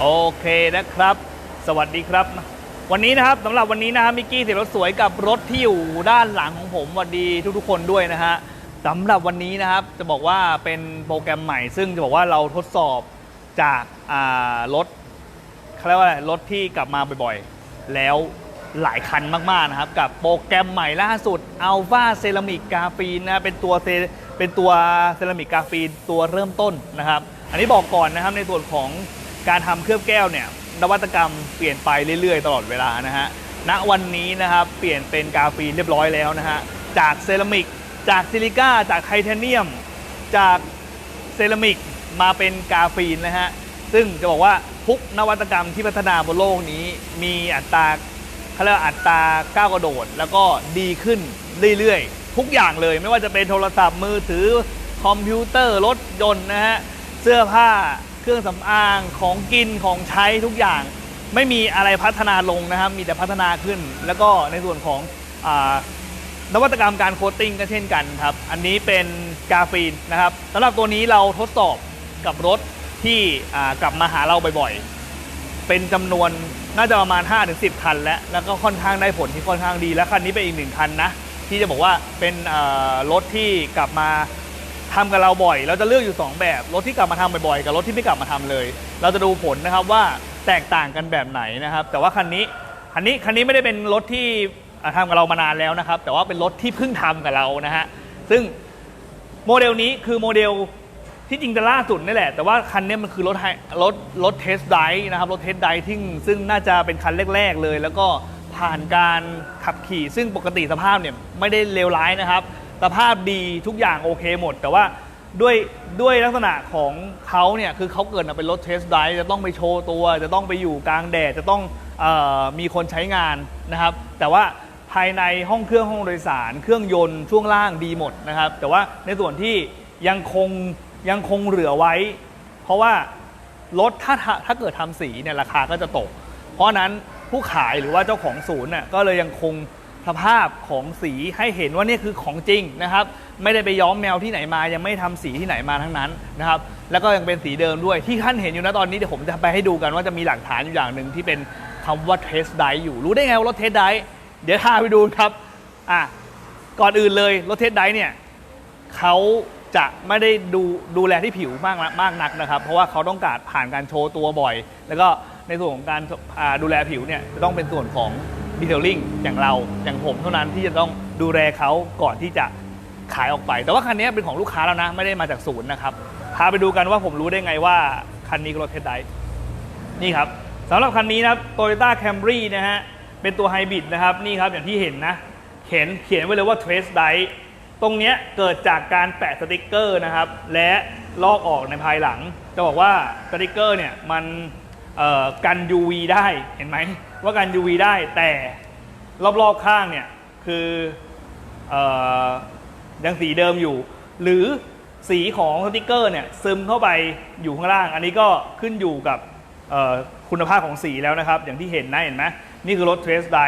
โอเคนะครับ สวัสดีครับ วันนี้นะครับสำหรับวันนี้นะครับมิกกี้เสียรถสวยกับรถที่อยู่ด้านหลังของผมสวัสดีทุกๆ คนด้วยนะฮะสำหรับวันนี้นะครับจะบอกว่าเป็นโปรแกรมใหม่ ซึ่งจะบอกว่าเราทดสอบจากรถเขาเรียกว่าอะไรรถที่กลับมาบ่อยๆ แล้วหลายคันมากๆนะครับ กับโปรแกรมใหม่ล่าสุด Alpha Ceramic g r a p h e n นะเป็นตัวเซเป็นตัวเซรามิกกราฟีนตัวเริ่มต้นนะครับ อันนี้บอกก่อนนะครับในส่วนของ การทำเคลือบแก้วเนี่ยนวัตกรรมเปลี่ยนไปเรื่อยๆ ตลอดเวลานะฮะณวันนี้นะครับเปลี่ยนเป็นกาฟีนเรียบร้อยแล้วนะฮะจากเซรามิก จากซิลิก้าจากไทเทเนียม จากเซรามิกมาเป็นกาฟีนนะฮะซึ่งจะบอกว่าทุกนวัตกรรมที่พัฒนาบนโลกนี้มีอัตราเขาเรียกอัตราก้าวกระโดด แล้วก็ดีขึ้นเรื่อยๆ ทุกอย่างเลยไม่ว่าจะเป็นโทรศัพท์มือถือคอมพิวเตอร์รถยนต์นะฮะเสื้อผ้า เครื่องสำอางของกินของใช้ทุกอย่าง ไม่มีอะไรพัฒนาลงนะครับ มีแต่พัฒนาขึ้น แล้วก็ในส่วนของอนวัตกรรมการโคตติ้งก็เช่นกันครับ อันนี้เป็นกาฟีนนะครับสำหรับตัวนี้เราทดสอบกับรถที่กลับมาหาเราบ่อยๆ เป็นจำนวนน่าจะประมาณ 5-10 คันแล้ว แล้วก็ค่อนข้างได้ผลที่ค่อนข้างดี และคันนี้เป็นอีกหนึ่งคันนะ ที่จะบอกว่าเป็นรถที่กลับมา ทำกับเราบ่อย เราจะเลือกอยู่ 2 แบบ รถที่กลับมาทำบ่อยๆ กับรถที่ไม่กลับมาทำเลย เราจะดูผลนะครับว่าแตกต่างกันแบบไหนนะครับ แต่ว่าคันนี้คันนี้คันนี้ไม่ได้เป็นรถที่อ่าทำกับเรามานานแล้วนะครับ แต่ว่าเป็นรถที่เพิ่งทำกับเรานะฮะซึ่งโมเดลนี้คือโมเดลที่จริงจะล่าสุดนี่แหละ แต่ว่าคันนี้มันคือรถไฮรถรถเทสไดนะครับรถเทสไดที่ซึ่งน่าจะเป็นคันแรก ๆเลย แล้วก็ผ่านการขับขี่ ซึ่งปกติสภาพเนี่ยไม่ได้เลวร้ายนะครับ สภาพดีทุกอย่างโอเคหมด แต่ว่าด้วยด้วยลักษณะของเขาเนี่ยคือเขาเกิดมาเป็นรถเทสไดจะต้องไปโชว์ตัว จะต้องไปอยู่กลางแดดจะต้องออมีคนใช้งานนะครับ แต่ว่าภายในห้องเครื่องห้องโดยสาร เครื่องยนต์ช่วงล่างดีหมดนะครับ แต่ว่าในส่วนที่ยังคงยังคงเหลือไว้ เพราะว่ารถถ้าถ้าเกิดทำสีเนี่ยราคาก็จะตก เพราะนั้นผู้ขายหรือว่าเจ้าของศูนย์น่ะก็เลยยังคง สภาพของสีให้เห็นว่านี่คือของจริงนะครับ ไม่ได้ไปย้อมแมวที่ไหนมา ยังไม่ทำสีที่ไหนมาทั้งนั้นนะครับ แล้วก็ยังเป็นสีเดิมด้วยที่ท่านเห็นอยู่นะตอนนี้เดี๋ยวผมจะไปให้ดูกันว่าจะมีหลักฐานอยู่อย่างหนึ่งที่เป็นคำว่าเทสไดอยู่รู้ได้ไงว่ารถเทสไดเดี๋ยวพาไปดูครับอะก่อนอื่นเลยรถเทสไดเนี่ยเขาจะไม่ได้ดูดูแลที่ผิวมากมากนักนะครับ เพราะว่าเขาต้องการผ่านการโชว์ตัวบ่อย แล้วก็ในส่วนของการดูแลผิวเนี่ยจะต้องเป็นส่วนของ ดีเทลลิ่งอย่างเราอย่างผมเท่านั้นที่จะต้องดูแลเขาก่อนที่จะขายออกไป แต่ว่าคันนี้เป็นของลูกค้าแล้วนะ ไม่ได้มาจากศูนย์นะครับ พาไปดูกันว่าผมรู้ได้ไงว่าคันนี้รถเทสไดนี่ครับสำหรับคันนี้นะครับ Toyota Camry นะฮะ เป็นตัวไฮบริดนะครับ นี่ครับอย่างที่เห็นนะเขียนเขียนไว้เลยว่า Trace d i ตรงเนี้ยเกิดจากการแปะสติกเกอร์นะครับ และลอกออกในภายหลัง จะบอกว่าสติกเกอร์เนี่ยมัน กัน UV ได้เห็นไหมว่ากัน UV ได้แต่รอบๆข้างเนี่ยคือออยังสีเดิมอยู่ หรือสีของสติกเกอร์เนี่ยซึมเข้าไปอยู่ข้างล่าง อันนี้ก็ขึ้นอยู่กับคุณภาพของสีแล้วนะครับ อย่างที่เห็นนะเห็นไหมนี่คือรถเทรสได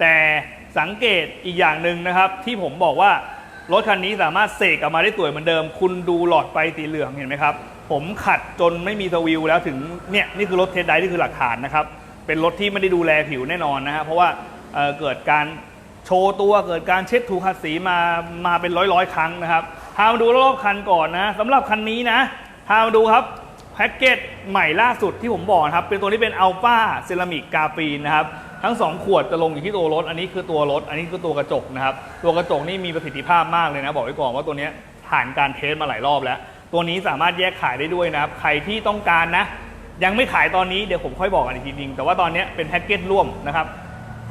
แต่สังเกตอีกอย่างหนึ่งนะครับ ที่ผมบอกว่ารถคันนี้สามารถเสกออกมาได้สวยเหมือนเดิม คุณดูหลอดไฟสีเหลืองเห็นไหมครับ ผมขัดจนไม่มีสวิวแล้วถึงเนี่ยนี่คือรถเทสไดนี่คือหลักฐานนะครับ เป็นรถที่ไม่ได้ดูแลผิวแน่นอนนะฮะเพราะว่าเเกิดการโชว์ตัวเกิดการเช็ดถูขัดสีมามาเป็นร้อยร้อยครั้งนะครับพามาดูรอบคันก่อนนะสำหรับคันนี้นะพามาดูครับแพ็กเกจใหม่ล่าสุดที่ผมบอกครับ เป็นตัวนี้เป็นอัลฟาเซรามิกกาฟีนนะครับ ทั้ง 2 ขวดจะลงอยู่ที่ตัวรถ อันนี้คือตัวรถ อันนี้คือตัวกระจกนะครับ ตัวกระจกนี่มีประสิทธิภาพมากเลยนะ บอกไว้ก่อนว่าตัวนี้ผ่านการเทสมาหลายรอบแล้ว ตัวนี้สามารถแยกขายได้ด้วยนะครับ ใครที่ต้องการนะ ยังไม่ขายตอนนี้เดี๋ยวผมค่อยบอกกันอีกทีนึงแต่ว่าตอนนี้เป็นแพ็กเกจร่วมนะครับ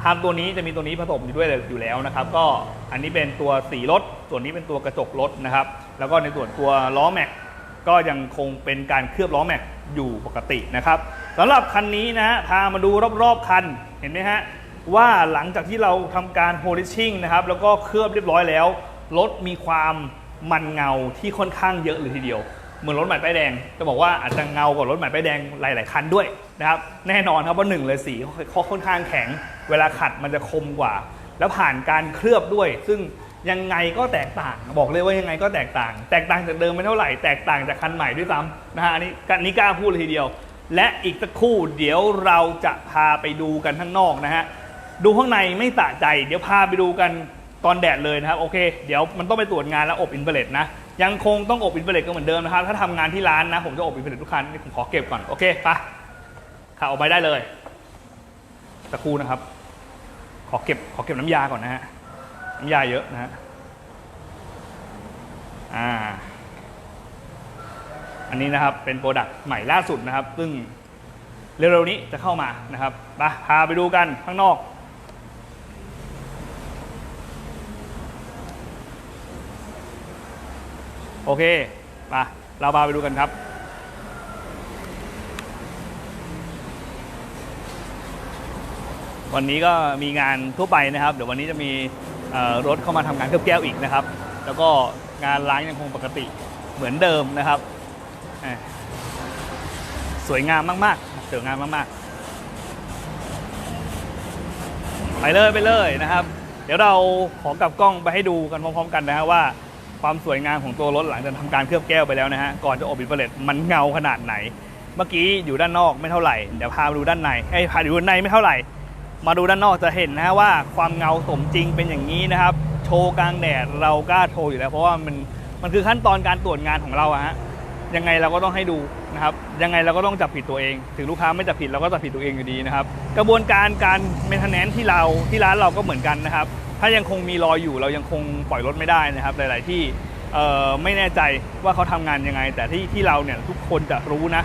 ทำตัวนี้จะมีตัวนี้ผสมอยู่ด้วยอยู่แล้วนะครับ ก็อันนี้เป็นตัวสีรถ ส่วนนี้เป็นตัวกระจกรถนะครับ แล้วก็ในส่วนตัวล้อแม็กก็ยังคงเป็นการเคลือบล้อแม็กอยู่ปกตินะครับสำหรับคันนี้นะฮะพามาดูรอบๆคันเห็นไหมฮะว่าหลังจากที่เราทำการโพลิชชิ่งนะครับแล้วก็เคลือบเรียบร้อยแล้วรถมีความ มันเงาที่ค่อนข้างเยอะเลยทีเดียว เหมือนรถใหม่ป้ายแดง จะบอกว่าอาจจะเงากว่ารถใหม่ป้ายแดงหลาย ๆ คันด้วยนะครับ แน่นอนครับว่าหนึ่งเลยสีเขาค่อนข้างแข็ง เวลาขัดมันจะคมกว่า แล้วผ่านการเคลือบด้วย ซึ่งยังไงก็แตกต่าง บอกเลยว่ายังไงก็แตกต่าง แตกต่างจากเดิมไม่เท่าไหร่ แตกต่างจากคันใหม่ด้วยซ้ำนะฮะอันนี้อันนี้กล้าพูดเลยทีเดียว และอีกสักครู่เดี๋ยวเราจะพาไปดูกันข้างนอกนะฮะ ดูข้างในไม่สะใจ เดี๋ยวพาไปดูกัน ตอนแดดเลยนะครับโอเคเดี๋ยวมันต้องไปตรวจงานแล้วอบอินเฟลเลตนะยังคงต้องอบอินเฟลเลตก็เหมือนเดิมนะครับถ้าทำงานที่ร้านนะผมจะอบอินเฟลเลตทุกคันนี่ผมขอเก็บก่อนโอเคไปข่าออกไปได้เลยสักครู่นะครับ ขอเก็บขอเก็บน้ำยาก่อนนะฮะน้ำยาเยอะนะฮะอ่าอันนี้นะครับเป็นโปรดักต์ใหม่ล่าสุดนะครับ ซึ่งเร็วๆนี้จะเข้ามานะครับไปพาไปดูกันข้างนอก โอเคไปเราพาไปดูกันครับ วันนี้ก็มีงานทั่วไปนะครับ เดี๋ยววันนี้จะมีรถเข้ามาทำงานเคลือบแก้วอีกนะครับ แล้วก็งานล้างยังคงปกติเหมือนเดิมนะครับ สวยงามมากๆสวยงามมากๆ ไปเลยไปเลยนะครับ เดี๋ยวเราขอกลับกล้องไปให้ดูกันพร้อม ๆ กันนะฮะว่า ความสวยงามของตัวรถหลังจากทำการเคลือบแก้วไปแล้วนะฮะก่อนจะอบอินเฟลเลตมันเงาขนาดไหน เมื่อกี้อยู่ด้านนอกไม่เท่าไหร่เดี๋ยวพามาดูด้านในไอ้พาดูด้านในไม่เท่าไหร่ มาดูด้านนอกจะเห็นนะฮะว่าความเงาสมจริงเป็นอย่างนี้นะครับ โชว์กลางแดดเรากล้าโชว์อยู่แล้ว เพราะว่ามันมันคือขั้นตอนการตรวจงานของเราอะฮะยังไงเราก็ต้องให้ดูนะครับยังไงเราก็ต้องจับผิดตัวเอง ถึงลูกค้าไม่จับผิดเราก็จับผิดตัวเองอยู่ดีนะครับ กระบวนการการเมนเทนแนนที่เราที่ร้านเราก็เหมือนกันนะครับ ถ้ายังคงมีรอยอยู่เรายังคงปล่อยรถไม่ได้นะครับ หลาย ๆ ที่ไม่แน่ใจว่าเขาทำงานยังไง แต่ที่ที่เราเนี่ยทุกคนจะรู้นะ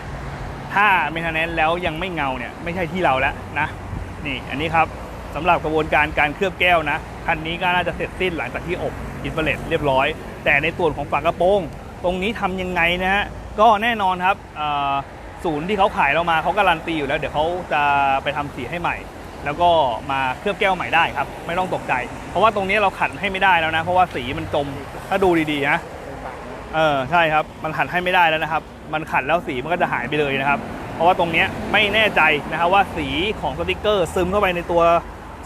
ถ้าเมนเทนแนนแล้วยังไม่เงาเนี่ยไม่ใช่ที่เราแล้วนะนี่อันนี้ครับสำหรับกระบวนการการเคลือบแก้วนะคันนี้ก็น่าจะเสร็จสิ้นหลังจากที่อบอินฟราเรดเรียบร้อย แต่ในส่วนของฝากระโปรง ตรงนี้ทำยังไงนะฮะก็แน่นอนครับศูนย์ที่เขาขายเรามาเขาการันตีอยู่แล้ว เดี๋ยวเขาจะไปทำสีให้ใหม่ แล้วก็มาเคลือบแก้วใหม่ได้ครับ ไม่ต้องตกใจ เพราะว่าตรงนี้เราขัดให้ไม่ได้แล้วนะ เพราะว่าสีมันจมถ้าดูดีๆนะเออใช่ครับมันขัดให้ไม่ได้แล้วนะครับ มันขัดแล้วสีมันก็จะหายไปเลยนะครับ เพราะว่าตรงนี้ไม่แน่ใจนะครับว่าสีของสติกเกอร์ซึมเข้าไปในตัว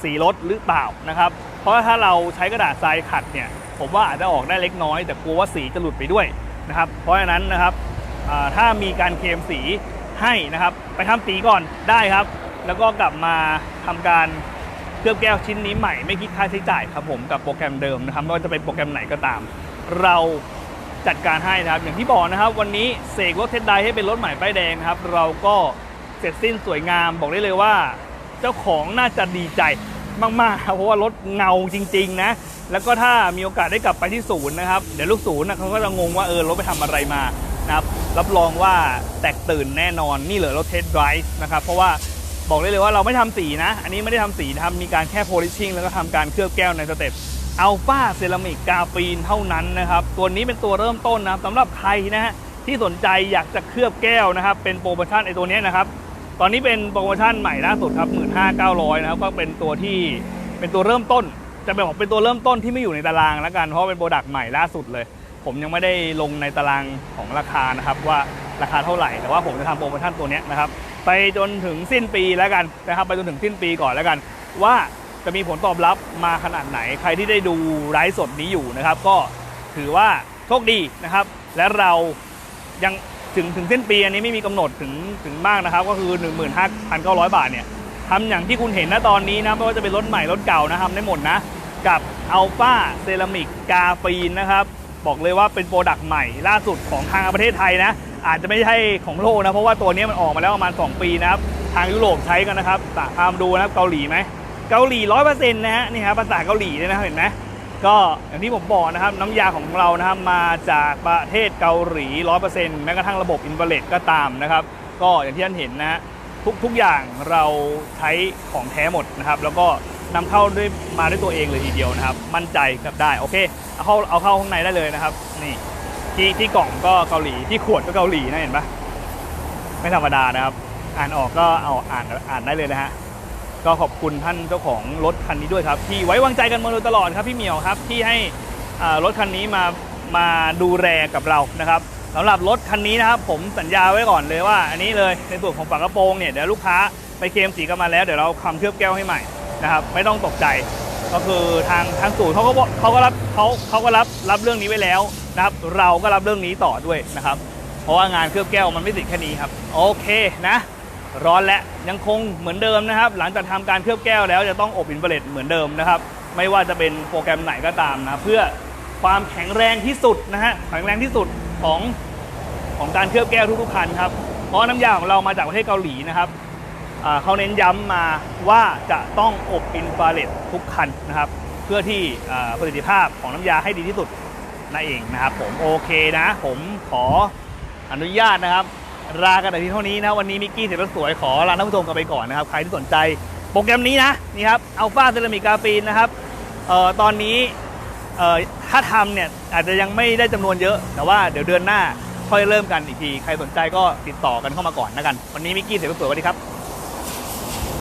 สีรถหรือเปล่านะครับ เพราะว่าถ้าเราใช้กระดาษทรายขัดเนี่ยผมว่าอาจจะออกได้เล็กน้อย แต่กลัวว่าสีจะหลุดไปด้วยนะครับ เพราะฉะนั้นนะครับถ้ามีการเคลมสีให้นะครับ ไปทำสีก่อนได้ครับ แล้วก็กลับมา ทำการเคลือบแก้วชิ้นนี้ใหม่ไม่คิดค่าใช้จ่ายครับผมกับโปรแกรมเดิมนะครับไม่ว่าจะเป็นโปรแกรมไหนก็ตาม เราจัดการให้นะครับ อย่างที่บอกนะครับ วันนี้เสกรถเทสไดให้เป็นรถใหม่ป้ายแดงครับ เราก็เสร็จสิ้นสวยงามบอกได้เลยว่า เจ้าของน่าจะดีใจมากๆครับเพราะว่ารถเงาจริง ๆ นะ แล้วก็ถ้ามีโอกาสได้กลับไปที่ศูนย์นะครับ เดี๋ยวลูกศูนย์เขาก็จะงงว่าเออรถไปทำอะไรมานะครับรับรองว่าแตกตื่นแน่นอนนี่เหลือรถเทสไดร์นะครับเพราะว่า บอกได้เลยว่าเราไม่ทำสีนะ อันนี้ไม่ได้ทำสีนะครับมีการแค่โพลิชชิ่งแล้วก็ทำการเคลือบแก้วในสเต็ปอัลฟาเซรามิกกาฟีนเท่านั้นนะครับ ตัวนี้เป็นตัวเริ่มต้นนะสำหรับใครนะฮะที่สนใจอยากจะเคลือบแก้วนะครับ เป็นโปรโมชั่นไอตัวนี้นะครับ ตอนนี้เป็นโปรโมชั่นใหม่ล่าสุดครับ 15,900 นะครับ ก็เป็นตัวที่เป็นตัวเริ่มต้น จะเป็นบอกเป็นตัวเริ่มต้นที่ไม่อยู่ในตารางแล้วกัน เพราะเป็นโปรดักต์ใหม่ล่าสุดเลย ผมยังไม่ได้ลงในตารางของราคานะครับว่าราคาเท่าไหร่ แต่ว่าผมจะทำโปรโมชั่นตัวนี้นะครับ ไปจนถึงสิ้นปีแล้วกันนะครับไปจนถึงสิ้นปีก่อนแล้วกัน ว่าจะมีผลตอบรับมาขนาดไหน ใครที่ได้ดูไลฟ์สดนี้อยู่นะครับ ก็ถือว่าโชคดีนะครับ และเรายังถึงถึงสิ้นปีอันนี้ไม่มีกำหนดถึงถึงมากนะครับ ก็คือ 15,900 บาทเนี่ยทำอย่างที่คุณเห็นนะตอนนี้นะไม่ว่าจะเป็นรถใหม่รถเก่านะทำได้หมดนะ กับอัลฟาเซรามิกกาฟีนนะครับ บอกเลยว่าเป็นโปรดักต์ใหม่ล่าสุดของทางประเทศไทยนะ อาจจะไม่ใช่ของโลกนะ เพราะว่าตัวนี้มันออกมาแล้วประมาณ 2 ปีนะครับ ทางยุโรปใช้กันนะครับตามดูนะครับเกาหลีไหมเกาหลีร้อยเปอร์เซ็นต์นะฮะนี่ครับภาษาเกาหลีเลยนะเห็นไหมก็อย่างที่ผมบอกนะครับน้ำยาของเรานะครับมาจากประเทศเกาหลีร้อยเปอร์เซ็นต์แม้กระทั่งระบบอินฟราเรดก็ตามนะครับ ก็อย่างที่ท่านเห็นนะฮะทุกทุกอย่างเราใช้ของแท้หมดนะครับ แล้วก็นำเข้าด้วยมาด้วยตัวเองเลยทีเดียวนะครับ มั่นใจกับได้โอเคเอาเข้าเอาเข้าข้างในได้เลยนะครับนี่ ที่ที่กล่องก็เกาหลีที่ขวดก็เกาหลีนะเห็นปะไม่ธรรมดานะครับ อ่านออกก็เอาอ่านอ่านได้เลยนะฮะก็ขอบคุณท่านเจ้าของรถคันนี้ด้วยครับ ที่ไว้วางใจกันมาโดยตลอดครับพี่เหมียวครับที่ให้รถคันนี้มามาดูแลกับเรานะครับสำหรับรถคันนี้นะครับ ผมสัญญาไว้ก่อนเลยว่า อันนี้เลยในส่วนของฝากระโปรงเนี่ยเดี๋ยวลูกค้าไปเคลมสีกันมาแล้วเดี๋ยวเราคำเคลือบแก้วให้ใหม่นะครับ ไม่ต้องตกใจ ก็คือทางทางศูนย์เขาก็เขาก็รับเขาเขาก็รับรับเรื่องนี้ไว้แล้ว นะครับเราก็รับเรื่องนี้ต่อด้วยนะครับ เพราะว่างานเคลือบแก้วมันไม่ติดแค่นี้ครับ โอเคนะร้อนและยังคงเหมือนเดิมนะครับ หลังจากทำการเคลือบแก้วแล้วจะต้องอบอินฟราเรดเหมือนเดิมนะครับ ไม่ว่าจะเป็นโปรแกรมไหนก็ตามนะเพื่อความแข็งแรงที่สุดนะฮะแข็งแรงที่สุดของของการเคลือบแก้วทุกๆคันครับเพราะน้ำยาของเรามาจากประเทศเกาหลีนะครับเขาเน้นย้ำมาว่าจะต้องอบอินฟราเรดทุกคันนะครับ เพื่อที่ประสิทธิภาพของน้ำยาให้ดีที่สุด นั่นเองนะครับผมโอเคนะ ผมขออนุญาตนะครับลากันแต่เพียงเท่านี้นะวันนี้มิกกี้เสร็จแล้วสวยขอลาท่านผู้ชมกันไปก่อนนะครับใครที่สนใจโปรแกรมนี้นะนี่ครับอัลฟาเซรามิกกาฟีนนะครับเอ่อตอนนี้เอ่อถ้าทำเนี่ยอาจจะยังไม่ได้จำนวนเยอะ แต่ว่าเดี๋ยวเดือนหน้าค่อยเริ่มกันอีกที ใครสนใจก็ติดต่อกันเข้ามาก่อนนะกัน วันนี้มิกกี้เสร็จแล้วสวยสวัสดีครับ